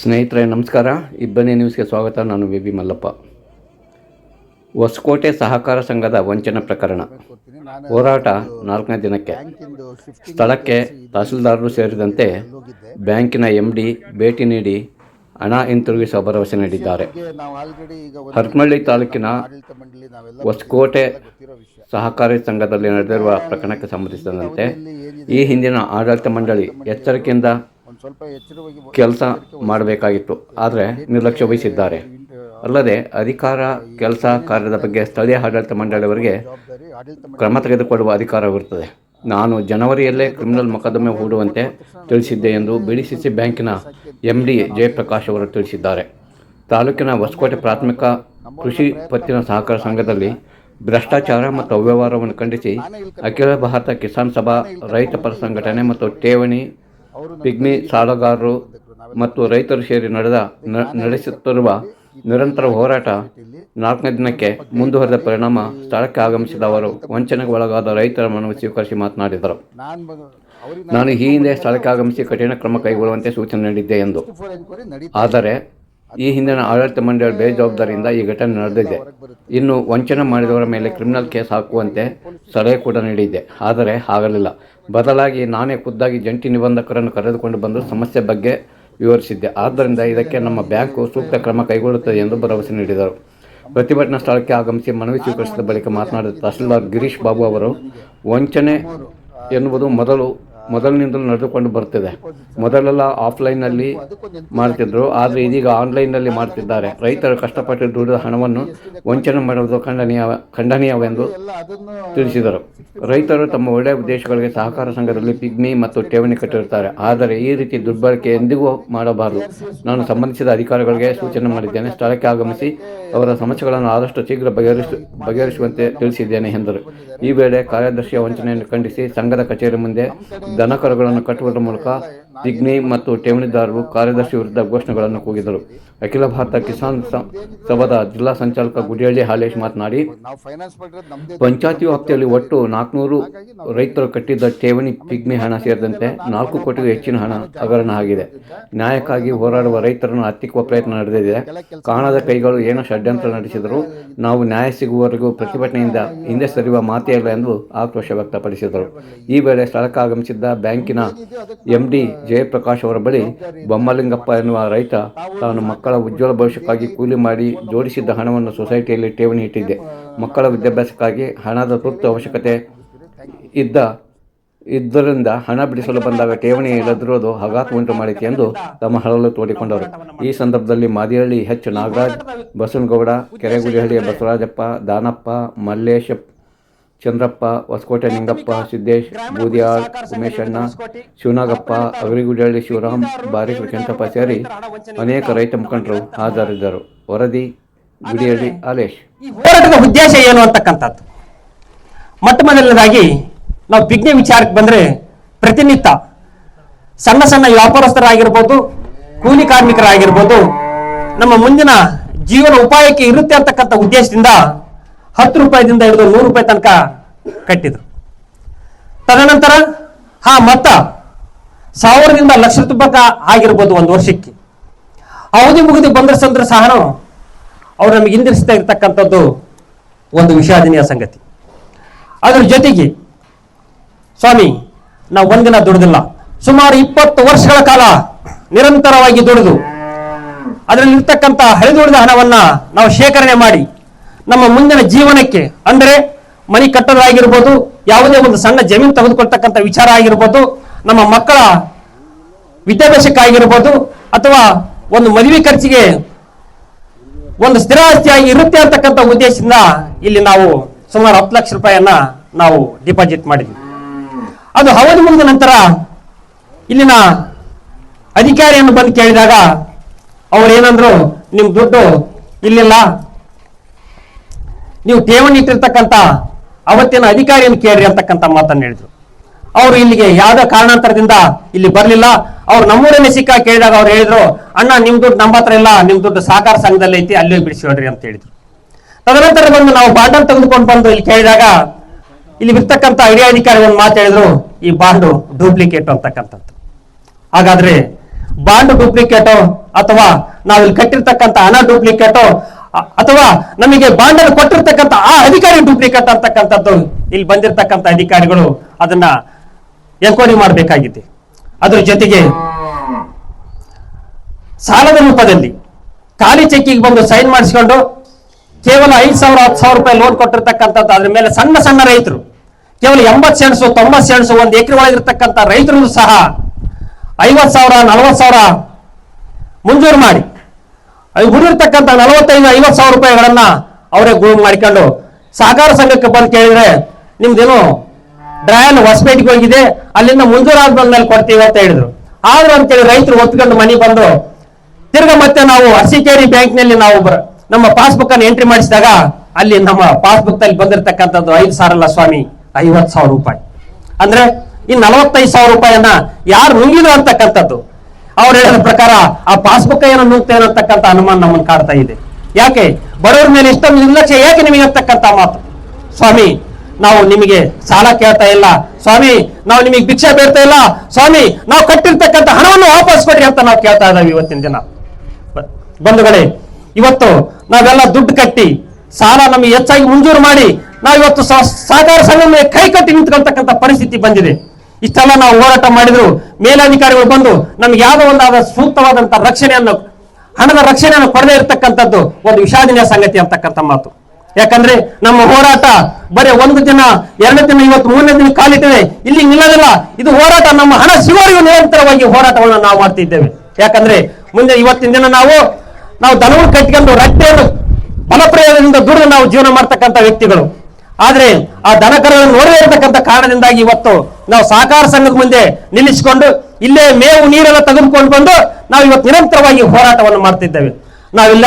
ಸ್ನೇಹಿತರೆ, ನಮಸ್ಕಾರ. ಇಬ್ಬನಿ ನ್ಯೂಸ್ಗೆ ಸ್ವಾಗತ. ನಾನು ವಿ. ಬಿ ಮಲ್ಲಪ್ಪ. ಹೊಸಕೋಟೆ ಸಹಕಾರ ಸಂಘದ ವಂಚನೆ ಪ್ರಕರಣ. ಹೋರಾಟ ನಾಲ್ಕನೇ ದಿನಕ್ಕೆ. ಸ್ಥಳಕ್ಕೆ ತಹಸೀಲ್ದಾರರು ಸೇರಿದಂತೆ ಬ್ಯಾಂಕಿನ ಎಂ ಡಿ ಭೇಟಿ ನೀಡಿ ಹಣ ಹಿಂತಿರುಗಿಸುವ ಭರವಸೆ ನೀಡಿದ್ದಾರೆ. ಹರಮಳ್ಳಿ ತಾಲೂಕಿನ ಹೊಸಕೋಟೆ ಸಹಕಾರಿ ಸಂಘದಲ್ಲಿ ನಡೆದಿರುವ ಪ್ರಕರಣಕ್ಕೆ ಸಂಬಂಧಿಸಿದಂತೆ ಈ ಹಿಂದಿನ ಆಡಳಿತ ಮಂಡಳಿ ಎಚ್ಚರಿಕೆಯಿಂದ ಕೆಲಸ ಮಾಡಬೇಕಾಗಿತ್ತು. ಆದರೆ ನಿರ್ಲಕ್ಷ್ಯ ವಹಿಸಿದ್ದಾರೆ. ಅಲ್ಲದೆ ಅಧಿಕಾರ ಕೆಲಸ ಕಾರ್ಯದ ಬಗ್ಗೆ ಸ್ಥಳೀಯ ಆಡಳಿತ ಮಂಡಳಿಯವರಿಗೆ ಕ್ರಮ ತೆಗೆದುಕೊಳ್ಳುವ ಅಧಿಕಾರವಿರುತ್ತದೆ. ನಾನು ಜನವರಿಯಲ್ಲೇ ಕ್ರಿಮಿನಲ್ ಮೊಕದ್ದಮೆ ಹೂಡುವಂತೆ ತಿಳಿಸಿದ್ದೆ ಎಂದು ಬಿಡಿಸಿಸಿ ಬ್ಯಾಂಕಿನ ಎಂ ಡಿ ಜಯಪ್ರಕಾಶ್ ಅವರು ತಿಳಿಸಿದ್ದಾರೆ. ತಾಲೂಕಿನ ಹೊಸಕೋಟೆ ಪ್ರಾಥಮಿಕ ಕೃಷಿ ಪತ್ತಿನ ಸಹಕಾರ ಸಂಘದಲ್ಲಿ ಭ್ರಷ್ಟಾಚಾರ ಮತ್ತು ಅವ್ಯವಹಾರವನ್ನು ಖಂಡಿಸಿ ಅಖಿಲ ಭಾರತ ಕಿಸಾನ್ ಸಭಾ ರೈತ ಪರ ಸಂಘಟನೆ ಮತ್ತು ಠೇವಣಿ ಪಿಗ್ಮಿ ಸಾಲಗಾರರು ಮತ್ತು ರೈತರು ಸೇರಿ ನಡೆದ ನಡೆಸುತ್ತಿರುವ ನಿರಂತರ ಹೋರಾಟ ನಾಲ್ಕನೇ ದಿನಕ್ಕೆ ಮುಂದುವರೆದ ಪರಿಣಾಮ ಸ್ಥಳಕ್ಕೆ ಆಗಮಿಸಿದ ಅವರು ವಂಚನೆಗೆ ಒಳಗಾದ ರೈತರ ಮನವಿ ಸ್ವೀಕರಿಸಿ ಮಾತನಾಡಿದರು. ನಾನು ಈ ಹಿಂದೆ ಸ್ಥಳಕ್ಕೆ ಆಗಮಿಸಿ ಕಠಿಣ ಕ್ರಮ ಕೈಗೊಳ್ಳುವಂತೆ ಸೂಚನೆ ನೀಡಿದ್ದೆ ಎಂದು. ಆದರೆ ಈ ಹಿಂದಿನ ಆಡಳಿತ ಮಂಡಳಿ ಬೇಜವಾಬ್ದಾರಿಯಿಂದ ಈ ಘಟನೆ ನಡೆದಿದೆ. ಇನ್ನು ವಂಚನೆ ಮಾಡಿದವರ ಮೇಲೆ ಕ್ರಿಮಿನಲ್ ಕೇಸ್ ಹಾಕುವಂತೆ ಸಲಹೆ ಕೂಡ ನೀಡಿದ್ದೆ ಆದರೆ ಆಗಲಿಲ್ಲ ಬದಲಾಗಿ ನಾನೇ ಖುದ್ದಾಗಿ ಜಂಟಿ ನಿಬಂಧಕರನ್ನು ಕರೆದುಕೊಂಡು ಬಂದು ಸಮಸ್ಯೆ ಬಗ್ಗೆ ವಿವರಿಸಿದ್ದೆ. ಆದ್ದರಿಂದ ಇದಕ್ಕೆ ನಮ್ಮ ಬ್ಯಾಂಕು ಸೂಕ್ತ ಕ್ರಮ ಕೈಗೊಳ್ಳುತ್ತದೆ ಎಂದು ಭರವಸೆ ನೀಡಿದರು. ಪ್ರತಿಭಟನಾ ಸ್ಥಳಕ್ಕೆ ಆಗಮಿಸಿ ಮನವಿ ಸ್ವೀಕರಿಸಿದ ಬಳಿಕ ಮಾತನಾಡಿದ ತಹಸೀಲ್ದಾರ್ ಗಿರೀಶ್ ಬಾಬು ಅವರು, ವಂಚನೆ ಎನ್ನುವುದು ಮೊದಲು ಮೊದಲಿನಿಂದಲೂ ನಡೆದುಕೊಂಡು ಬರ್ತಿದೆ. ಮೊದಲೆಲ್ಲ ಆಫ್ಲೈನ್ನಲ್ಲಿ ಮಾಡ್ತಿದ್ರು. ಆದರೆ ಇದೀಗ ಆನ್ಲೈನ್ನಲ್ಲಿ ಮಾಡ್ತಿದ್ದಾರೆ. ರೈತರು ಕಷ್ಟಪಟ್ಟು ದುಡಿದ ಹಣವನ್ನು ವಂಚನೆ ಮಾಡುವುದು ಖಂಡನೀಯ, ಖಂಡನೀಯವೆಂದು ತಿಳಿಸಿದರು. ರೈತರು ತಮ್ಮ ಒಳ್ಳೆಯ ಉದ್ದೇಶಗಳಿಗೆ ಸಹಕಾರ ಸಂಘದಲ್ಲಿ ಪಿಗ್ಮಿ ಮತ್ತು ಠೇವಣಿ ಕಟ್ಟಿರುತ್ತಾರೆ. ಆದರೆ ಈ ರೀತಿ ದುರ್ಬಳಕೆ ಎಂದಿಗೂ ಮಾಡಬಾರದು. ನಾನು ಸಂಬಂಧಿಸಿದ ಅಧಿಕಾರಿಗಳಿಗೆ ಸೂಚನೆ ಮಾಡಿದ್ದೇನೆ. ಸ್ಥಳಕ್ಕೆ ಆಗಮಿಸಿ ಅವರ ಸಮಸ್ಯೆಗಳನ್ನು ಆದಷ್ಟು ಶೀಘ್ರ ಬಗೆಹರಿಸ, ಬಗೆಹರಿಸುವಂತೆ ತಿಳಿಸಿದ್ದೇನೆ ಎಂದರು. ಈ ವೇಳೆ ಕಾರ್ಯದರ್ಶಿಯ ವಂಚನೆಯನ್ನು ಖಂಡಿಸಿ ಸಂಘದ ಕಚೇರಿ ಮುಂದೆ ದನಕರುಗಳನ್ನು ಕಟ್ಟುವುದರ ಮೂಲಕ ಪಿಗ್ಮಿ ಮತ್ತು ಠೇವಣಿದಾರರು ಕಾರ್ಯದರ್ಶಿ ವಿರುದ್ಧ ಘೋಷಣೆಗಳನ್ನು ಕೂಗಿದರು. ಅಖಿಲ ಭಾರತ ಕಿಸಾನ್ ಸಭಾದ ಜಿಲ್ಲಾ ಸಂಚಾಲಕ ಗುಡಿಹಳ್ಳಿ ಹಾಲೇಶ್ ಮಾತನಾಡಿ, ಪಂಚಾಯತಿ ವ್ಯಾಪ್ತಿಯಲ್ಲಿ ಒಟ್ಟು ನಾಲ್ಕುನೂರು ರೈತರು ಕಟ್ಟಿದ್ದ ಠೇವಣಿ ಪಿಗ್ಮಿ ಹಣ ಸೇರಿದಂತೆ ನಾಲ್ಕು ಕೋಟಿಗೂ ಹೆಚ್ಚಿನ ಹಣ ಹಗರಣ ಆಗಿದೆ ನ್ಯಾಯಕ್ಕಾಗಿ ಹೋರಾಡುವ ರೈತರನ್ನು ಹತ್ತಿಕ್ಕುವ ಪ್ರಯತ್ನ ನಡೆದಿದೆ. ಕಾಣದ ಕೈಗಳು ಏನೋ ಷಡ್ಯಂತ್ರ ನಡೆಸಿದರು ನಾವು ನ್ಯಾಯ ಸಿಗುವವರೆಗೂ ಪ್ರತಿಭಟನೆಯಿಂದ ಹಿಂದೆ ಸರಿಯುವ ಮಾತೇ ಇಲ್ಲ ಎಂದು ಆಕ್ರೋಶ ವ್ಯಕ್ತಪಡಿಸಿದರು. ಈ ವೇಳೆ ಸ್ಥಳಕ್ಕಾಗಮಿಸಿದ್ದ ಬ್ಯಾಂಕಿನ ಎಂಡಿ ಜಯಪ್ರಕಾಶ್ ಅವರ ಬಳಿ ಬೊಮ್ಮಲಿಂಗಪ್ಪ ಎನ್ನುವ ರೈತ ತಾನು ಮಕ್ಕಳ ಉಜ್ವಲ ಭವಿಷ್ಯಕ್ಕಾಗಿ ಕೂಲಿ ಮಾಡಿ ಜೋಡಿಸಿದ್ದ ಹಣವನ್ನು ಸೊಸೈಟಿಯಲ್ಲಿ ಠೇವಣಿ ಇಟ್ಟಿದ್ದೆ. ಮಕ್ಕಳ ವಿದ್ಯಾಭ್ಯಾಸಕ್ಕಾಗಿ ಹಣದ ತುರ್ತು ಅವಶ್ಯಕತೆ ಇದ್ದ ಇದರಿಂದ ಹಣ ಬಿಡಿಸಲು ಬಂದಾಗ ಠೇವಣಿ ಇಲ್ಲದಿರುವುದು ಆಘಾತ ಉಂಟು ಮಾಡಿತು ಎಂದು ತಮ್ಮ ಹಳಲು ತೋಡಿಕೊಂಡರು ಈ ಸಂದರ್ಭದಲ್ಲಿ ಮಾದಿಹಳ್ಳಿ ಎಚ್. ನಾಗರಾಜ್, ಬಸವನಗೌಡ ಕೆರೆಗುಡಿಹಳ್ಳಿಯ ಬಸವರಾಜಪ್ಪ, ದಾನಪ್ಪ ಮಲ್ಲೇಶ ಚಂದ್ರಪ್ಪ ಹೊಸಕೋಟೆ ನಿಂಗಪ್ಪ ಸಿದ್ದೇಶ್ ಬೂದಿಯಾಳ್ ಉಮೇಶಣ್ಣ ಶಿವನಾಗಪ್ಪ ಅಗರಿಗುಡಳ್ಳಿ ಶಿವರಾಮ್ ಬಾರಿಕ್ ಕೆಂಚಪ್ಪ ಸೇರಿ ಅನೇಕ ರೈತ ಮುಖಂಡರು ಹಾಜರಿದ್ದರು. ವರದಿ ಗುಡಿಹಳ್ಳಿ ಆಲೇಶ್ ಈ ಹೋರಾಟದ ಉದ್ದೇಶ ಏನು ಅಂತಕ್ಕಂಥದ್ದು? ಮೊಟ್ಟ ಮೊದಲನೇದಾಗಿ ನಾವು ಪಿಗ್ನೆ ವಿಚಾರಕ್ಕೆ ಬಂದ್ರೆ ಪ್ರತಿನಿತ್ಯ ಸಣ್ಣ ಸಣ್ಣ ವ್ಯಾಪಾರಸ್ಥರಾಗಿರ್ಬೋದು ಕೂಲಿ ಕಾರ್ಮಿಕರಾಗಿರ್ಬೋದು ನಮ್ಮ ಮುಂದಿನ ಜೀವನ ಉಪಾಯಕ್ಕೆ ಇರುತ್ತೆ ಅಂತಕ್ಕಂಥ ಉದ್ದೇಶದಿಂದ ಹತ್ತು ರೂಪಾಯಿದಿಂದ ಹಿಡಿದು ನೂರು ರೂಪಾಯಿ ತನಕ ಕಟ್ಟಿದ್ರು. ತದನಂತರ ಆ ಮೊತ್ತ ಸಾವಿರದಿಂದ ಲಕ್ಷ ತುಂಬಕ ಆಗಿರ್ಬೋದು ಒಂದು ವರ್ಷಕ್ಕೆ. ಅವಧಿ ಮುಗಿದು ಬಂದ್ರ ಸಂದ್ರೆ ಸಹ ಅವ್ರು ನಮಗೆ ಹಿಂದಿರಿಸ್ತಾ ಇರ್ತಕ್ಕಂಥದ್ದು ಒಂದು ವಿಷಾದನೀಯ ಸಂಗತಿ. ಅದ್ರ ಜೊತೆಗೆ, ಸ್ವಾಮಿ, ನಾವು ಒಂದಿನ ದುಡಿದಿಲ್ಲ. ಸುಮಾರು ಇಪ್ಪತ್ತು ವರ್ಷಗಳ ಕಾಲ ನಿರಂತರವಾಗಿ ದುಡಿದು, ಅದರಲ್ಲಿರ್ತಕ್ಕಂಥ ಹರಿದುಳಿದ ಹಣವನ್ನ ನಾವು ಶೇಖರಣೆ ಮಾಡಿ ನಮ್ಮ ಮುಂದಿನ ಜೀವನಕ್ಕೆ, ಅಂದರೆ ಮನೆ ಕಟ್ಟೋದಾಗಿರ್ಬೋದು, ಯಾವುದೇ ಒಂದು ಸಣ್ಣ ಜಮೀನು ತೆಗೆದುಕೊಳ್ತಕ್ಕಂಥ ವಿಚಾರ ಆಗಿರ್ಬೋದು, ನಮ್ಮ ಮಕ್ಕಳ ವಿದ್ಯಾಭ್ಯಾಸಕ್ಕಾಗಿರ್ಬೋದು, ಅಥವಾ ಒಂದು ಮದುವೆ ಖರ್ಚಿಗೆ ಒಂದು ಸ್ಥಿರ ಆಸ್ತಿಯಾಗಿ ಇರುತ್ತೆ ಅಂತಕ್ಕಂಥ ಉದ್ದೇಶದಿಂದ ಇಲ್ಲಿ ನಾವು ಸುಮಾರು ಹತ್ತು ಲಕ್ಷ ರೂಪಾಯಿಯನ್ನ ನಾವು ಡಿಪಾಸಿಟ್ ಮಾಡಿದ್ವಿ. ಅದು ಅವಧಿ ಮುಗಿದ ನಂತರ ಇಲ್ಲಿನ ಅಧಿಕಾರಿಯನ್ನು ಬಂದು ಕೇಳಿದಾಗ, ಅವ್ರು ಏನಂದ್ರು, ನಿಮ್ ದುಡ್ಡು ಇಲ್ಲಿಲ್ಲ ನೀವು ಠೇವಣಿ ಇಟ್ಟಿರ್ತಕ್ಕಂಥ ಅವತ್ತಿನ ಅಧಿಕಾರಿಯನ್ನು ಕೇಳ್ರಿ ಅಂತಕ್ಕಂಥ ಮಾತನ್ನು ಹೇಳಿದ್ರು. ಅವರು ಇಲ್ಲಿಗೆ ಯಾವ ಕಾರಣಾಂತರದಿಂದ ಇಲ್ಲಿ ಬರಲಿಲ್ಲ. ಅವ್ರು ನಮ್ಮೂರನ್ನೇ ಸಿಕ್ಕ ಕೇಳಿದಾಗ ಅವ್ರು ಹೇಳಿದ್ರು, ಅಣ್ಣ, ನಿಮ್ ದುಡ್ಡು ನಮ್ಮ ಹತ್ರ ಇಲ್ಲ, ನಿಮ್ ದುಡ್ಡು ಸಹಕಾರ ಸಂಘದಲ್ಲಿ ಐತಿ, ಅಲ್ಲೇ ಬಿಡ್ಸೋಣ್ರಿ ಅಂತ ಹೇಳಿದ್ರು. ತದನಂತರ ಬಂದು ನಾವು ಬಾಂಡನ್ನು ತೆಗೆದುಕೊಂಡು ಬಂದು ಇಲ್ಲಿ ಕೇಳಿದಾಗ ಇಲ್ಲಿ ಇರ್ತಕ್ಕಂಥ ಹಿರಿಯ ಅಧಿಕಾರಿ ಒಂದು ಮಾತು ಹೇಳಿದ್ರು, ಈ ಬಾಂಡು ಡೂಪ್ಲಿಕೇಟ್ ಅಂತಕ್ಕಂಥದ್ದು. ಹಾಗಾದ್ರೆ ಬಾಂಡ್ ಡೂಪ್ಲಿಕೇಟು ಅಥವಾ ನಾವಿಲ್ಲಿ ಕಟ್ಟಿರ್ತಕ್ಕಂಥ ಹಣ ಡೂಪ್ಲಿಕೇಟು ಅಥವಾ ನಮಗೆ ಬಾಂಡನ್ನು ಕೊಟ್ಟಿರ್ತಕ್ಕಂಥ ಆ ಅಧಿಕಾರಿ ಡೂಪ್ಲಿಕೇಟ್ ಅಂತಕ್ಕಂಥದ್ದು ಇಲ್ಲಿ ಬಂದಿರತಕ್ಕಂಥ ಅಧಿಕಾರಿಗಳು ಅದನ್ನ ಎನ್ಕ್ವೈರಿ ಮಾಡಬೇಕಾಗಿದೆ. ಅದರ ಜೊತೆಗೆ ಸಾಲದ ರೂಪದಲ್ಲಿ ಖಾಲಿ ಚೆಕ್ಕಿಗೆ ಬಂದು ಸೈನ್ ಮಾಡಿಸಿಕೊಂಡು ಕೇವಲ ಐದು ಸಾವಿರ, ಹತ್ತು ಸಾವಿರ ರೂಪಾಯಿ ಲೋನ್ ಕೊಟ್ಟಿರ್ತಕ್ಕಂಥದ್ದು, ಅದ್ರ ಮೇಲೆ ಸಣ್ಣ ಸಣ್ಣ ರೈತರು, ಕೇವಲ ಎಂಬತ್ತು ಸೆಣಸು ತೊಂಬತ್ತು ಸೆಣಸು ಒಂದು ಎಕರೆ ಒಳಗಿರ್ತಕ್ಕಂಥ ರೈತರು ಸಹ ಐವತ್ತು ಸಾವಿರ, ನಲವತ್ತು ಸಾವಿರ ಮುಂಜೂರು ಮಾಡಿ ಅದು ಉಳಿರ್ತಕ್ಕಂಥ ನಲವತ್ತೈದು, ಐವತ್ತು ಸಾವಿರ ರೂಪಾಯಿಗಳನ್ನ ಅವರೇ ಗುಳು ಮಾಡಿಕೊಂಡು ಸಹಕಾರ ಸಂಘಕ್ಕೆ ಬಂದು ಕೇಳಿದ್ರೆ ನಿಮ್ದೇನು ಡ್ರಾಯನ್ ಹೊಸಪೇಟೆಗೆ ಹೋಗಿದೆ, ಅಲ್ಲಿಂದ ಮುಂಜೂರಾದ ಬಂದ್ಮೇಲೆ ಕೊಡ್ತೀವಿ ಅಂತ ಹೇಳಿದ್ರು. ಆದ್ರೂ ಅಂತೇಳಿ ರೈತರು ಒತ್ಕೊಂಡು ಮನೆ ಬಂದು ತಿರ್ಗ ಮತ್ತೆ ನಾವು ಅರಸಿಕೇರಿ ಬ್ಯಾಂಕ್ನಲ್ಲಿ ನಾವು ಬರ- ನಮ್ಮ ಪಾಸ್ಬುಕ್ ಅನ್ನು ಎಂಟ್ರಿ ಮಾಡಿಸಿದಾಗ ಅಲ್ಲಿ ನಮ್ಮ ಪಾಸ್ಬುಕ್ನಲ್ಲಿ ಬಂದಿರತಕ್ಕಂಥದ್ದು ಐದು ಸಾವಿರ ಅಲ್ಲ ಸ್ವಾಮಿ, ಐವತ್ತು ಸಾವಿರ ರೂಪಾಯಿ. ಅಂದ್ರೆ ಈ ನಲವತ್ತೈದು ಸಾವಿರ ರೂಪಾಯಿಯನ್ನ ಯಾರು ನುಂಗಿದ್ರು ಅಂತಕ್ಕಂಥದ್ದು. ಅವ್ರು ಹೇಳಿದ ಪ್ರಕಾರ ಆ ಪಾಸ್ಬುಕ್ ಏನ ನುಗ್ತೇನೆ ಅಂತಕ್ಕಂಥ ಅನುಮಾನ ನಮ್ಮನ್ನು ಕಾಡ್ತಾ ಇದೆ. ಯಾಕೆ? ಬಡವರ ಮೇಲೆ ಇಷ್ಟೊಂದು ನಿರ್ಲಕ್ಷ್ಯ ಯಾಕೆ ನಿಮಗೆ ಅಂತಕ್ಕಂಥ ಮಾತು? ಸ್ವಾಮಿ, ನಾವು ನಿಮಗೆ ಸಾಲ ಕೇಳ್ತಾ ಇಲ್ಲ. ಸ್ವಾಮಿ, ನಾವು ನಿಮಗೆ ಭಿಕ್ಷೆ ಬೇಡ್ತಾ ಇಲ್ಲ. ಸ್ವಾಮಿ, ನಾವು ಕಟ್ಟಿರ್ತಕ್ಕಂಥ ಹಣವನ್ನು ವಾಪಸ್ ಕೊಡ್ರಿ ಅಂತ ನಾವು ಕೇಳ್ತಾ ಇದ್ದಾವೆ ಇವತ್ತಿನ ದಿನ. ಬಂಧುಗಳೇ, ಇವತ್ತು ನಾವೆಲ್ಲ ದುಡ್ಡು ಕಟ್ಟಿ ಸಾಲ ನಮಗೆ ಹೆಚ್ಚಾಗಿ ಮಂಜೂರು ಮಾಡಿ ನಾವಿವತ್ತು ಸಹಕಾರ ಸಂಘ ಕೈ ಕಟ್ಟಿ ನಿಂತ್ಕೊಳ್ತಕ್ಕಂಥ ಪರಿಸ್ಥಿತಿ ಬಂದಿದೆ. ಇಷ್ಟೆಲ್ಲ ನಾವು ಹೋರಾಟ ಮಾಡಿದ್ರು ಮೇಲಧಿಕಾರಿಗಳು ಬಂದು ನಮ್ಗೆ ಯಾವುದೋ ಒಂದಾದ ಸೂಕ್ತವಾದಂತ ರಕ್ಷಣೆಯನ್ನು, ಹಣದ ರಕ್ಷಣೆಯನ್ನು ಕೊಡದೇ ಇರತಕ್ಕಂಥದ್ದು ಒಂದು ವಿಷಾದನೀಯ ಸಂಗತಿ ಅಂತಕ್ಕಂಥ ಮಾತು. ಯಾಕಂದ್ರೆ ನಮ್ಮ ಹೋರಾಟ ಬರೀ ಒಂದು ದಿನ, ಎರಡು ದಿನ, ಇವತ್ತು ಮೂರನೇ ದಿನ ಕಾಲಿಟ್ಟಿದೆ. ಇಲ್ಲಿ ನಿಲ್ಲೋದಿಲ್ಲ. ಇದು ಹೋರಾಟ, ನಮ್ಮ ಹಣ ಸಿಗೋರಿಗೂ ನಿರಂತರವಾಗಿ ಹೋರಾಟವನ್ನು ನಾವು ಮಾಡ್ತಿದ್ದೇವೆ. ಯಾಕಂದ್ರೆ ಮುಂದೆ ಇವತ್ತಿನ ದಿನ ನಾವು ನಾವು ದನವನ್ನು ಕಟ್ಟಿಕೊಂಡು ರಟ್ಟೆಯನ್ನು ಬಲಪ್ರಯೋಗದಿಂದ ದುಡಿದು ನಾವು ಜೀವನ ಮಾಡ್ತಕ್ಕಂಥ ವ್ಯಕ್ತಿಗಳು. ಆದ್ರೆ ಆ ದನಕರಗಳನ್ನು ನೋಡದೇ ಇರತಕ್ಕಂಥ ಕಾರಣದಿಂದಾಗಿ ಇವತ್ತು ನಾವು ಸಹಕಾರ ಸಂಘದ ಮುಂದೆ ನಿಲ್ಲಿಸಿಕೊಂಡು ಇಲ್ಲೇ ಮೇವು ನೀರೆಲ್ಲ ತೆಗೆದುಕೊಂಡು ಬಂದು ನಾವು ಇವತ್ತು ನಿರಂತರವಾಗಿ ಹೋರಾಟವನ್ನು ಮಾಡ್ತಿದ್ದೇವೆ. ನಾವಿಲ್ಲ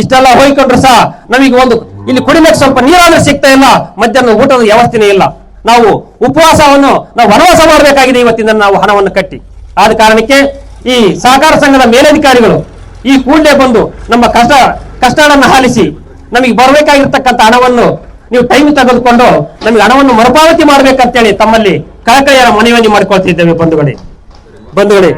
ಇಷ್ಟೆಲ್ಲ ಹೋಗಿಕೊಂಡ್ರು ಸಹ ನಮಗೆ ಒಂದು ಇಲ್ಲಿ ಕುಡಿಲಿಕ್ಕೆ ಸ್ವಲ್ಪ ನೀರಾದ್ರೂ ಸಿಗ್ತಾ ಇಲ್ಲ ಮಧ್ಯಾಹ್ನ ಊಟದ ವ್ಯವಸ್ಥೆನೇ ಇಲ್ಲ. ನಾವು ಉಪವಾಸವನ್ನು, ನಾವು ವನವಾಸ ಮಾಡಬೇಕಾಗಿದೆ ಇವತ್ತಿಂದ ನಾವು ಹಣವನ್ನು ಕಟ್ಟಿ. ಆದ ಕಾರಣಕ್ಕೆ ಈ ಸಹಕಾರ ಸಂಘದ ಮೇಲಧಿಕಾರಿಗಳು ಈ ಕೂಡಲೇ ಬಂದು ನಮ್ಮ ಕಷ್ಟ ಕಷ್ಟಗಳನ್ನು ಆಲಿಸಿ ನಮಗೆ ಬರಬೇಕಾಗಿರ್ತಕ್ಕಂಥ ಹಣವನ್ನು ನೀವು ಟೈಮ್ ತೆಗೆದುಕೊಂಡು ನಮಗೆ ಹಣವನ್ನು ಮರುಪಾವತಿ ಮಾಡಬೇಕಂತೇಳಿ ತಮ್ಮಲ್ಲಿ ಕಳಕಳಿಯ ಮನವಿಯನ್ನು ಮಾಡ್ಕೊಳ್ತಿದ್ದೇವೆ ಬಂಧುಗಳೇ. ಬಂಧುಗಳೇ.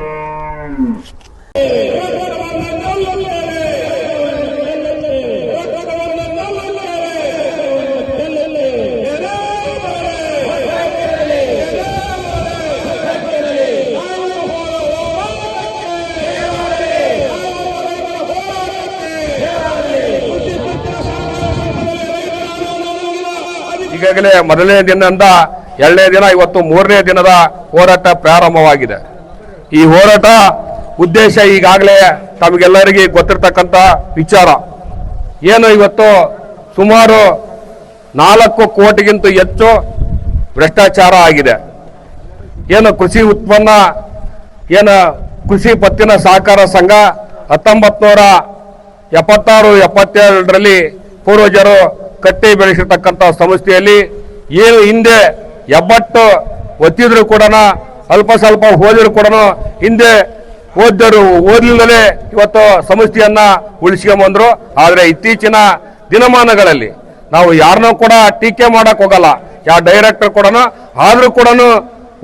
ಈಗಾಗಲೇ ಮೊದಲನೇ ದಿನದಿಂದ ಎರಡನೇ ದಿನ ಇವತ್ತು ಮೂರನೇ ದಿನದ ಹೋರಾಟ ಪ್ರಾರಂಭವಾಗಿದೆ. ಈ ಹೋರಾಟ ಉದ್ದೇಶ ಈಗಾಗಲೇ ತಮಗೆಲ್ಲರಿಗೆ ಗೊತ್ತಿರ್ತಕ್ಕಂಥ ವಿಚಾರ. ಏನು ಇವತ್ತು ಸುಮಾರು ನಾಲ್ಕು ಕೋಟಿಗಿಂತ ಹೆಚ್ಚು ಭ್ರಷ್ಟಾಚಾರ ಆಗಿದೆ. ಏನು ಕೃಷಿ ಉತ್ಪನ್ನ, ಏನು ಕೃಷಿ ಪತ್ತಿನ ಸಹಕಾರ ಸಂಘ ಹತ್ತೊಂಬತ್ತು ನೂರ ಎಪ್ಪತ್ತಾರು, ಎಪ್ಪತ್ತೇಳರಲ್ಲಿ ಪೂರ್ವಜರು ಕಟ್ಟಿ ಬೆಳೆಸಿರ್ತಕ್ಕಂಥ ಸಂಸ್ಥೆಯಲ್ಲಿ ಏನು ಹಿಂದೆ ಎಬ್ಬಟ್ಟು ಒತ್ತಿದ್ರು ಕೂಡ ಅಲ್ಪ ಸ್ವಲ್ಪ ಓದಿದ್ರು ಕೂಡ ಹಿಂದೆ ಓದಿದರು ಓದಲಿಲ್ಲದೆ ಇವತ್ತು ಸಂಸ್ಥೆಯನ್ನ ಉಳಿಸ್ಕೊಂಬಂದ್ರು. ಆದರೆ ಇತ್ತೀಚಿನ ದಿನಮಾನಗಳಲ್ಲಿ ನಾವು ಯಾರನ್ನೂ ಕೂಡ ಟೀಕೆ ಮಾಡಕ್ ಹೋಗಲ್ಲ. ಯಾವ ಡೈರೆಕ್ಟರ್ ಕೂಡ ಆದ್ರೂ ಕೂಡ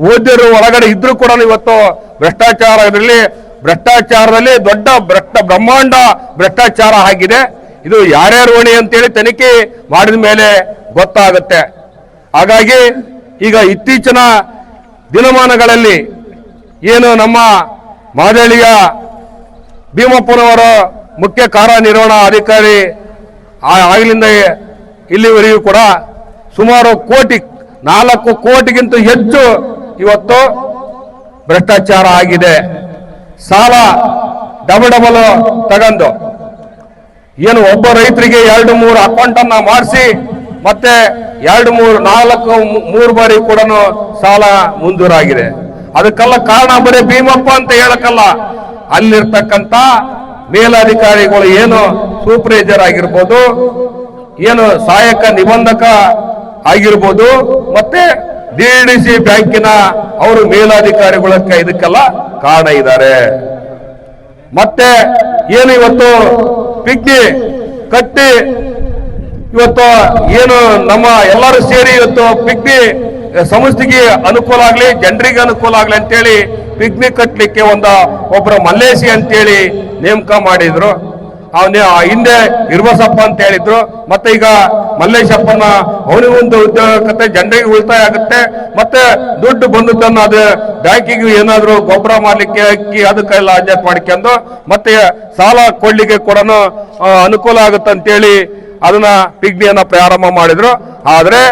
ಓದ್ಯರು ಒಳಗಡೆ ಇದ್ರೂ ಕೂಡ ಇವತ್ತು ಭ್ರಷ್ಟಾಚಾರದಲ್ಲಿ ಭ್ರಷ್ಟಾಚಾರದಲ್ಲಿ ದೊಡ್ಡ ಭ್ರಷ್ಟ ಬ್ರಹ್ಮಾಂಡ ಭ್ರಷ್ಟಾಚಾರ ಆಗಿದೆ. ಇದು ಯಾರ್ಯಾರು ಹೊಣೆ ಅಂತೇಳಿ ತನಿಖೆ ಮಾಡಿದ ಮೇಲೆ ಗೊತ್ತಾಗುತ್ತೆ. ಹಾಗಾಗಿ ಈಗ ಇತ್ತೀಚಿನ ದಿನಮಾನಗಳಲ್ಲಿ ಏನು ನಮ್ಮ ಮಾದಳಿಯ ಭೀಮಪ್ಪನವರ ಮುಖ್ಯ ಕಾರ್ಯನಿರ್ವಹಣಾ ಅಧಿಕಾರಿ ಆಗ್ಲಿಂದ ಇಲ್ಲಿವರೆಗೂ ಕೂಡ ಸುಮಾರು ಕೋಟಿ, ನಾಲ್ಕು ಕೋಟಿಗಿಂತ ಹೆಚ್ಚು ಇವತ್ತು ಭ್ರಷ್ಟಾಚಾರ ಆಗಿದೆ. ಸಾಲ ಡಬಲ್ ಡಬಲ್ ತಗೊಂಡು. ಏನು ಒಬ್ಬ ರೈತರಿಗೆ ಎರಡು ಮೂರು ಅಕೌಂಟ್ ಅನ್ನ ಮಾಡಿಸಿ, ಮತ್ತೆ ಎರಡು ಮೂರು, ನಾಲ್ಕು ಮೂರು ಬಾರಿ ಕೂಡ ಸಾಲ ಮುಂದೂರಾಗಿದೆ ಅದಕ್ಕೆಲ್ಲ ಕಾರಣ ಬರೀ ಭೀಮಪ್ಪ ಅಂತ ಹೇಳಕ್ಕಲ್ಲ. ಅಲ್ಲಿರ್ತಕ್ಕಂತ ಮೇಲಧಿಕಾರಿಗಳು ಏನು ಸೂಪರ್ವೈಸರ್ ಆಗಿರ್ಬೋದು, ಏನು ಸಹಾಯಕ ನಿಬಂಧಕ ಆಗಿರ್ಬೋದು, ಮತ್ತೆ ಡಿ ಡಿ ಸಿ ಬ್ಯಾಂಕಿನ ಅವರು ಮೇಲಾಧಿಕಾರಿಗಳ ಇದಕ್ಕೆಲ್ಲ ಕಾರಣ ಇದ್ದಾರೆ. ಮತ್ತೆ ಏನು ಇವತ್ತು ಪಿಗ್ಗಿ ಕಟ್ಟಿ ಇವತ್ತು ಏನು ನಮ್ಮ ಎಲ್ಲರೂ ಸೇರಿ ಇವತ್ತು ಪಿಗ್ನಿ ಸಂಸ್ಥೆಗೆ ಅನುಕೂಲ ಆಗ್ಲಿ, ಜನರಿಗೆ ಅನುಕೂಲ ಆಗ್ಲಿ ಅಂತೇಳಿ ಪಿಗ್ನಿ ಕಟ್ಟಲಿಕ್ಕೆ ಒಂದು ಒಬ್ಬರ ಮಲ್ಲೇಶಿ ಅಂತೇಳಿ ನೇಮಕ ಮಾಡಿದ್ರು. ಅವನೇ ಹಿಂದೆ ಇರ್ಬಸಪ್ಪ ಅಂತ ಹೇಳಿದ್ರು. ಮತ್ತೆ ಈಗ ಮಲ್ಲೇಶಪ್ಪನ ಉದ್ಯೋಗ ಉದ್ಯೋಗಕ್ಕೆ ಜನರಿಗೆ ಉಳಿತಾಯ ಆಗುತ್ತೆ. ಮತ್ತೆ ದುಡ್ಡು ಬಂದದ್ದನ್ನ ಅದು ಬ್ಯಾಂಕಿಗೆ ಏನಾದ್ರು ಗೊಬ್ಬರ ಮಾಡ್ಲಿಕ್ಕೆ ಅಕ್ಕಿ ಅದಕ್ಕೆಲ್ಲ ಅಡ್ಜಸ್ಟ್ ಮಾಡ್ಕೊಂಡು ಮತ್ತೆ ಸಾಲ ಕೊಡ್ಲಿಕ್ಕೆ ಕೂಡ ಅನುಕೂಲ ಆಗುತ್ತೆ ಅಂತೇಳಿ ಅದನ್ನ ಪಿಗ್ನಿಯನ್ನ ಪ್ರಾರಂಭ ಮಾಡಿದ್ರು. ಆದ್ರೆ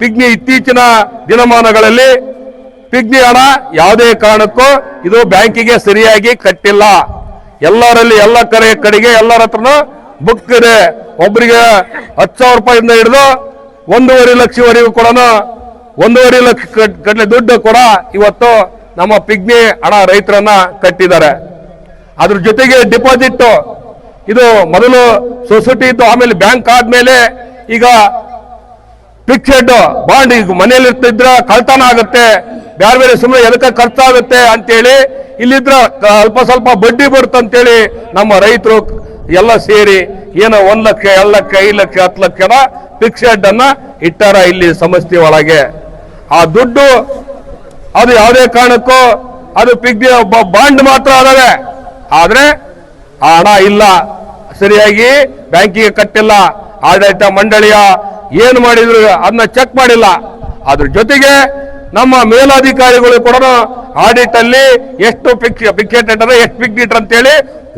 ಪಿಗ್ನಿ ಇತ್ತೀಚಿನ ದಿನಮಾನಗಳಲ್ಲಿ ಪಿಗ್ನಿ ಹಣ ಯಾವುದೇ ಕಾರಣಕ್ಕೂ ಇದು ಬ್ಯಾಂಕಿಗೆ ಸರಿಯಾಗಿ ಕಟ್ಟಿಲ್ಲ. ಎಲ್ಲರಲ್ಲಿ ಎಲ್ಲ ಕಡೆ ಕಡೆಗೆ ಎಲ್ಲರ ಹತ್ರನೂ ಬುಕ್ ಇದೆ. ಒಬ್ಬರಿಗೆ ಹತ್ತು ಸಾವಿರ ರೂಪಾಯಿಂದ ಹಿಡಿದು ಒಂದೂವರೆ ಲಕ್ಷವರೆಗೂ ಕೂಡ ಒಂದೂವರೆ ಲಕ್ಷ ಕಡಲೆ ದುಡ್ಡು ಕೂಡ. ಇವತ್ತು ನಮ್ಮ ಪಿಗ್ನಿ ಹಣ ರೈತರನ್ನ ಕಟ್ಟಿದ್ದಾರೆ. ಅದ್ರ ಜೊತೆಗೆ ಡಿಪಾಸಿಟ್ ಇದು ಮೊದಲು ಸೊಸೈಟಿ ಇತ್ತು ಆಮೇಲೆ ಬ್ಯಾಂಕ್ ಆದ್ಮೇಲೆ ಈಗ ಫಿಕ್ಸೆಡ್ ಬಾಂಡ್ ಈಗ ಮನೆಯಲ್ಲಿ ಇರ್ತಿದ್ರ ಕಳ್ತನ ಆಗುತ್ತೆ. ಬೇರೆ ಬೇರೆ ಸುಮ್ಮನೆ ಎದಕ್ಕೆ ಖರ್ಚಾಗುತ್ತೆ ಅಂತೇಳಿ ಇಲ್ಲಿದ್ರ ಅಲ್ಪ ಸ್ವಲ್ಪ ಬಡ್ಡಿ ಬರುತ್ತೆ ಅಂತೇಳಿ ನಮ್ಮ ರೈತರು ಎಲ್ಲ ಸೇರಿ ಏನೋ ಒಂದ್ ಲಕ್ಷ, ಎರಡು ಲಕ್ಷ, ಐದು ಲಕ್ಷ, ಹತ್ತು ಲಕ್ಷನ ಫಿಕ್ಸೆಡ್ ಅನ್ನ ಇಟ್ಟಾರ ಇಲ್ಲಿ ಸಮಸ್ಯೆ ಒಳಗೆ. ಆ ದುಡ್ಡು ಅದು ಯಾವುದೇ ಕಾರಣಕ್ಕೂ ಅದು ಪಿಗ್ನಿ ಬಾಂಡ್ ಮಾತ್ರ ಅದಾವೆ. ಆದ್ರೆ ಆ ಹಣ ಇಲ್ಲ. ಸರಿಯಾಗಿ ಬ್ಯಾಂಕಿಗೆ ಕಟ್ಟಿಲ್ಲ. ಆಡಳಿತ ಮಂಡಳಿಯ ಏನು ಮಾಡಿದ್ರು ಅದನ್ನ ಚೆಕ್ ಮಾಡಿಲ್ಲ. ಅದ್ರ ಜೊತೆಗೆ ನಮ್ಮ ಮೇಲಾಧಿಕಾರಿಗಳು ಕೂಡ ಆಡಿಟ್ ಅಲ್ಲಿ ಎಷ್ಟು ಪಿಕ್ ಪಿಕೆಟ್ ಎಷ್ಟು ಪಿಕ್ ಅಂತೇಳಿ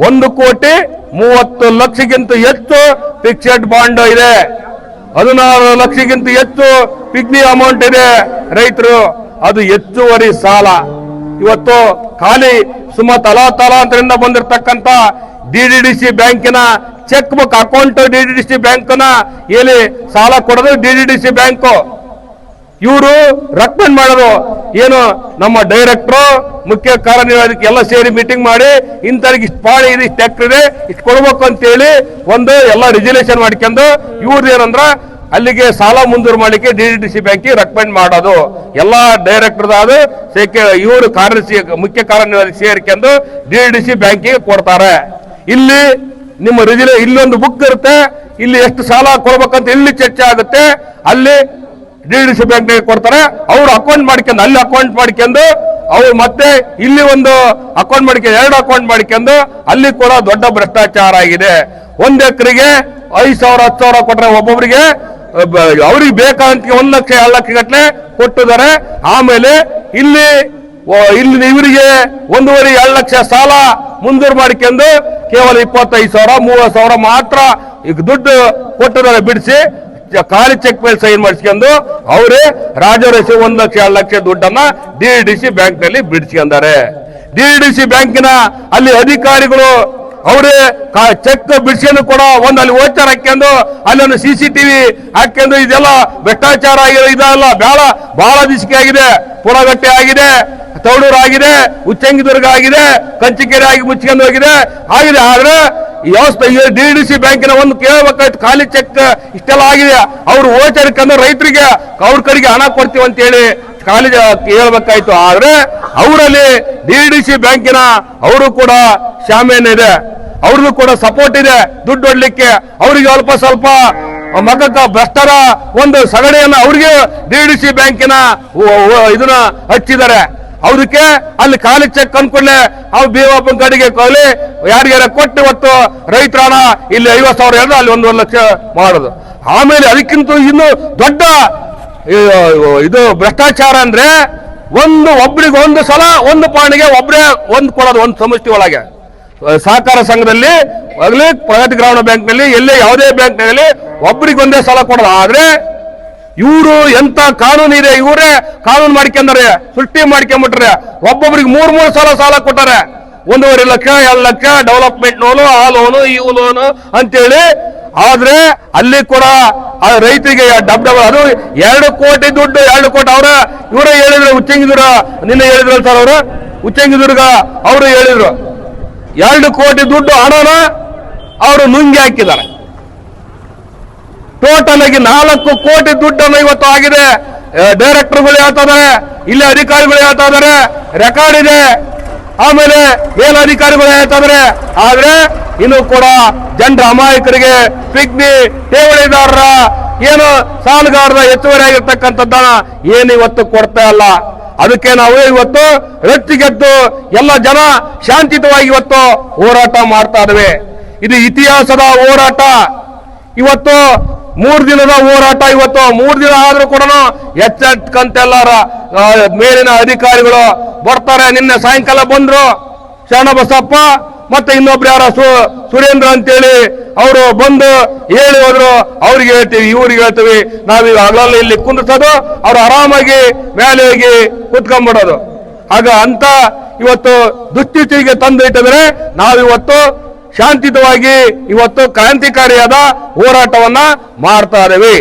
ಒಂದು ಕೋಟಿ ಮೂವತ್ತು ಲಕ್ಷಕ್ಕಿಂತ ಹೆಚ್ಚು ಫಿಕ್ಸೆಡ್ ಬಾಂಡ್ ಇದೆ. ಹದಿನಾರು ಲಕ್ಷಕ್ಕಿಂತ ಹೆಚ್ಚು ಪಿಗ್ನಿ ಅಮೌಂಟ್ ಇದೆ ರೈತರು. ಅದು ಹೆಚ್ಚುವರಿ ಸಾಲ. ಇವತ್ತು ಖಾಲಿ ಸುಮ ತಲಾ ತಲಾಂತರಿಂದ ಬಂದಿರತಕ್ಕಂತ ಡಿಡಿಡಿಸಿ ಬ್ಯಾಂಕಿನ ಚೆಕ್ ಬುಕ್ ಅಕೌಂಟ್ ಡಿಡಿಡಿಸಿ ಬ್ಯಾಂಕ್ನ ಎಲ್ಲಿ ಸಾಲ ಕೊಡೋದು ಡಿಡಿಡಿಸಿ ಬ್ಯಾಂಕು. ಇವರು ರೆಕಮೆಂಡ್ ಮಾಡೋದು. ಏನು, ನಮ್ಮ ಡೈರೆಕ್ಟ್ರು, ಮುಖ್ಯ ಕಾರ್ಯನಿರ್ವಾಹಕ ಎಲ್ಲ ಸೇರಿ ಮೀಟಿಂಗ್ ಮಾಡಿ, ಇಂಥವ್ರಿಗೆ ಇಷ್ಟು ಪಾಳಿ ಇದೆ ಇಷ್ಟು ಎಕ್ರೆ ಇದೆ, ಇಷ್ಟು ಕೊಡ್ಬೇಕು ಅಂತೇಳಿ ಒಂದು ಎಲ್ಲ ರಿಸಲ್ಯೂಷನ್ ಮಾಡ್ಕೊಂಡು ಇವ್ರದ್ದು ಏನಂದ್ರೆ ಅಲ್ಲಿಗೆ ಸಾಲ ಮುಂದೂರು ಮಾಡಲಿಕ್ಕೆ ಡಿ ಡಿ ಡಿ ಸಿ ಬ್ಯಾಂಕಿಗೆ ರೆಕಮೆಂಡ್ ಮಾಡೋದು. ಎಲ್ಲ ಡೈರೆಕ್ಟರ್ ಅದು ಸೇಕೆ ಇವರು ಕಾರ್ಯ ಮುಖ್ಯ ಕಾರ್ಯನಿರ್ವಾಹಕ ಸೇರ್ಕೊಂಡು ಡಿ ಡಿ ಡಿ ಸಿ ಬ್ಯಾಂಕಿಗೆ ಕೊಡ್ತಾರೆ. ಇಲ್ಲಿ ನಿಮ್ಮ ರಿಜಿಲೆ ಇಲ್ಲೊಂದು ಬುಕ್ ಇರುತ್ತೆ, ಇಲ್ಲಿ ಎಷ್ಟು ಸಾಲ ಕೊಡ್ಬೇಕಂತ ಇಲ್ಲಿ ಚರ್ಚೆ ಆಗುತ್ತೆ. ಅಲ್ಲಿ ಡಿ ಡಿ ಸಿ ಕೊಡ್ತಾರೆ. ಅವ್ರು ಅಕೌಂಟ್ ಮಾಡ್ಕೊಂಡು, ಅಲ್ಲಿ ಅಕೌಂಟ್ ಮಾಡ್ಕೊಂಡು, ಅವ್ರು ಮತ್ತೆ ಇಲ್ಲಿ ಒಂದು ಅಕೌಂಟ್ ಮಾಡ್ಕೊಂಡು, ಎರಡು ಅಕೌಂಟ್ ಮಾಡ್ಕೊಂಡು, ಅಲ್ಲಿ ಕೂಡ ದೊಡ್ಡ ಭ್ರಷ್ಟಾಚಾರ ಆಗಿದೆ. ಒಂದ್ ಎಕರೆಗೆ ಐದು ಸಾವಿರ, ಹತ್ತು ಸಾವಿರ ಕೊಟ್ರೆ ಒಬ್ಬೊಬ್ಬರಿಗೆ ಅವ್ರಿಗೆ ಬೇಕಾದಂತ ಒಂದ್ ಲಕ್ಷ, ಎರಡು ಲಕ್ಷ ಗಟ್ಟಲೆ ಕೊಟ್ಟಿದ್ದಾರೆ. ಆಮೇಲೆ ಇಲ್ಲಿ ಇಲ್ಲಿ ಇವರಿಗೆ ಒಂದೂವರೆ, ಎರಡು ಲಕ್ಷ ಸಾಲ ಮುಂದೂರು ಮಾಡ್ಕೊಂಡು ಕೇವಲ ಇಪ್ಪತ್ತೈದು ಸಾವಿರ, ಮೂವತ್ತು ಸಾವಿರ ಮಾತ್ರ ಈಗ ದುಡ್ಡು ಕೊಟ್ಟಿದ್ದಾರೆ ಬಿಡಿಸಿ. ಖಾಲಿ ಚೆಕ್ ಮೇಲೆ ಸೈನ್ ಮಾಡಿಸ್ಕೊಂಡು ಅವರೇ ರಾಜರಸಿ ಒಂದು ಲಕ್ಷ, ಎರಡು ಲಕ್ಷ ದುಡ್ಡನ್ನ ಡಿ ಡಿ ಸಿ ಬ್ಯಾಂಕ್ನಲ್ಲಿ ಬಿಡಿಸ್ಕೊಂಡಾರೆ. ಡಿ ಡಿ ಸಿ ಬ್ಯಾಂಕಿನ ಅಲ್ಲಿ ಅಧಿಕಾರಿಗಳು ಅವರೇ ಚೆಕ್ ಬಿಡಿಸ್ಕೊಂಡು ಕೂಡ ಒಂದು ಅಲ್ಲಿ ಓಚರ್ ಹಾಕ್ಕೊಂಡು ಅಲ್ಲಿ ಒಂದು ಸಿ ಸಿ ಟಿವಿ ಹಾಕ್ಕೊಂಡು, ಇದೆಲ್ಲ ಭ್ರಷ್ಟಾಚಾರ ಆಗಿರೋ ಇದೆಲ್ಲ ಬಹಳ ಬಹಳ ದಿಸಿಕೆ ಆಗಿದೆ ಪುಳಗಟ್ಟೆ ಆಗಿದೆ, ತೌಡೂರು ಆಗಿದೆ, ಉಚ್ಚಂಗಿದುರ್ಗ ಆಗಿದೆ, ಕಂಚಿಕೆರೆ ಆಗಿ ಮುಚ್ಕೊಂಡು ಹೋಗಿದೆ. ಆಗಿದೆ, ಆದ್ರೆ ವ್ಯವಸ್ಥೆ ಡಿ ಡಿ ಸಿ ಬ್ಯಾಂಕಿನ ಒಂದು ಕೇಳಬೇಕಾಯ್ತು ಖಾಲಿ ಚೆಕ್ ಇಷ್ಟೆಲ್ಲ ಆಗಿದೆ. ಅವ್ರು ಓಚರ್ಕಂದ್ರೆ ರೈತರಿಗೆ ಅವ್ರ ಕಡೆಗೆ ಹಣ ಕೊಡ್ತೀವಿ ಅಂತೇಳಿ ಖಾಲಿ ಹೇಳ್ಬೇಕಾಯ್ತು ಆದ್ರೆ ಅವರಲ್ಲಿ ಡಿ ಡಿ ಸಿ ಬ್ಯಾಂಕಿನ ಅವರು ಕೂಡ ಶಾಮೇನ ಇದೆ. ಅವ್ರಿಗೂ ಕೂಡ ಸಪೋರ್ಟ್ ಇದೆ. ದುಡ್ಡು ಹೊಡ್ಲಿಕ್ಕೆ ಅವರಿಗೆ ಅಲ್ಪ ಸ್ವಲ್ಪ ಮಗಕ್ಕ ಭ್ರಷ್ಟರ ಒಂದು ಸಗಣಿಯನ್ನು ಅವ್ರಿಗೆ ಡಿ ಡಿ ಸಿ ಬ್ಯಾಂಕಿನ ಇದನ್ನ ಹಚ್ಚಿದ್ದಾರೆ. ಅದಕ್ಕೆ ಅಲ್ಲಿ ಖಾಲಿ ಚೆಕ್ ಅನ್ಕೊಂಡ್ಲೆ ಅವ್ ಬೇವಪ್ಪನ ಕಡೆಗೆ ಕೊಲಿ ಯಾರಿಗಾರ ಕೊಟ್ಟು ಇವತ್ತು ರೈತರ ಹಣ, ಇಲ್ಲಿ ಐವತ್ತು ಸಾವಿರ ಹೇಳಿದ್ರೆ ಅಲ್ಲಿ ಒಂದು ಲಕ್ಷ ಮಾಡೋದು. ಆಮೇಲೆ ಅದಕ್ಕಿಂತ ಇನ್ನು ದೊಡ್ಡ ಇದು ಭ್ರಷ್ಟಾಚಾರ ಅಂದ್ರೆ ಒಂದು ಒಬ್ರಿಗೆ ಒಂದು ಸಲ ಒಂದು ಪಾಣಿಗೆ ಒಬ್ಬರೇ ಒಂದು ಕೊಡೋದು, ಒಂದು ಸಮಷ್ಟಿ ಒಳಗೆ. ಸಹಕಾರ ಸಂಘದಲ್ಲಿ ಆಗಲಿ ಪ್ರಗತಿ ಗ್ರಾಮೀಣ ಬ್ಯಾಂಕ್ನಲ್ಲಿ, ಎಲ್ಲೇ ಯಾವುದೇ ಬ್ಯಾಂಕ್ನಲ್ಲಿ ಒಬ್ರಿಗೆ ಒಂದೇ ಸಲ ಕೊಡೋದು. ಆದ್ರೆ ಇವರು ಎಂತ ಕಾನೂನು ಇದೆ, ಇವರೇ ಕಾನೂನು ಮಾಡ್ಕೊಂಡ್ರೆ, ಸೃಷ್ಟಿ ಮಾಡ್ಕೊಂಡ್ಬಿಟ್ರೆ ಒಬ್ಬೊಬ್ರಿಗೆ ಮೂರ್, ಮೂರು ಸಲ ಸಾಲ ಕೊಟ್ಟಾರೆ, ಒಂದೂವರೆ ಲಕ್ಷ, ಎರಡು ಲಕ್ಷ ಡೆವಲಪ್ಮೆಂಟ್ ಲೋನು ಆ ಲೋನು ಈ ಲೋನು ಅಂತೇಳಿ. ಆದ್ರೆ ಅಲ್ಲಿ ಕೂಡ ಆ ರೈತರಿಗೆ ಡಬ್ ಡಬಲ್, ಅದು ಎರಡು ಕೋಟಿ ದುಡ್ಡು, ಎರಡು ಕೋಟಿ, ಅವರ ಇವರೇ ಹೇಳಿದ್ರು, ಉಚ್ಚಂಗಿದುರ, ನಿನ್ನೆ ಹೇಳಿದ್ರಲ್ಲ ಸರ್ ಅವರು, ಉಚ್ಚಂಗಿದುರ್ಗ ಅವರು ಹೇಳಿದ್ರು. ಎರಡು ಕೋಟಿ ದುಡ್ಡು ಹಣನ ಅವರು ನುಂಗಿ ಹಾಕಿದ್ದಾರೆ. ಟೋಟಲ್ ಆಗಿ ನಾಲ್ಕು ಕೋಟಿ ದುಡ್ಡನ್ನು ಇವತ್ತು ಆಗಿದೆ. ಡೈರೆಕ್ಟರ್ಗಳು ಹೇಳ್ತಾ ಇದಾರೆ ಇಲ್ಲಿ ಅಧಿಕಾರಿಗಳು ಹೇಳ್ತಾ ರೆಕಾರ್ಡ್ ಇದೆ. ಆಮೇಲೆ ಮೇಲಧಿಕಾರಿಗಳು ಹೇಳ್ತಾ ಇದಾರೆ ಆದ್ರೆ ಇನ್ನು ಕೂಡ ಜನರ ಅಮಾಯಕರಿಗೆ ಪಿಗ್ನಿ ಠೇವಣಿದಾರರ ಏನು ಸಾಲಗಾರರ ಹೆಚ್ಚುವರಿ ಆಗಿರ್ತಕ್ಕಂಥದ್ದನ್ನ ಏನು ಇವತ್ತು ಕೊಡ್ತಾ ಇಲ್ಲ. ಅದಕ್ಕೆ ನಾವು ಇವತ್ತು ರೊಚ್ಚಿಗೆದ್ದು ಎಲ್ಲ ಜನ ಶಾಂತಿಯುತವಾಗಿ ಇವತ್ತು ಹೋರಾಟ ಮಾಡ್ತಾ ಇದ್ದೇವೆ. ಇದು ಇತಿಹಾಸದ ಹೋರಾಟ. ಇವತ್ತು ಮೂರ್ ದಿನದ ಹೋರಾಟ ಇವತ್ತು, ಮೂರ್ ದಿನ ಆದ್ರೂ ಕೂಡ ಎಚ್ಚೆತ್ಕಂತೆಲ್ಲಾರ ಮೇಲಿನ ಅಧಿಕಾರಿಗಳು ಬರ್ತಾರೆ. ನಿನ್ನೆ ಸಾಯಂಕಾಲ ಬಂದ್ರು ಶರಣಬಸಪ್ಪ ಮತ್ತೆ ಇನ್ನೊಬ್ರು ಯಾರ ಸುರೇಂದ್ರ ಅಂತೇಳಿ ಅವರು ಬಂದು ಹೇಳಿ ಹೋದ್ರು. ಅವ್ರಿಗೆ ಹೇಳ್ತೀವಿ, ಇವ್ರಿಗೆ ಹೇಳ್ತೀವಿ. ನಾವೀಗ ಹಗಲಲ್ಲಿ ಇಲ್ಲಿ ಕುಂದಿಸೋದು ಅವ್ರು ಆರಾಮಾಗಿ ಮೇಲೆ ಹೋಗಿ ಕುತ್ಕೊಂಡ್ಬಿಡೋದು. ಆಗ ಅಂತ ಇವತ್ತು ದುಸ್ಥಿತಿಗೆ ತಂದು ಇಟ್ಟಿದ್ರೆ ನಾವಿವತ್ತು ಶಾಂತಿಯುತವಾಗಿ ಇವತ್ತು ಕ್ರಾಂತಿಕಾರಿಯಾದ ಹೋರಾಟವನ್ನ ಮಾಡ್ತಾ ಇದ್ದೇವೆ.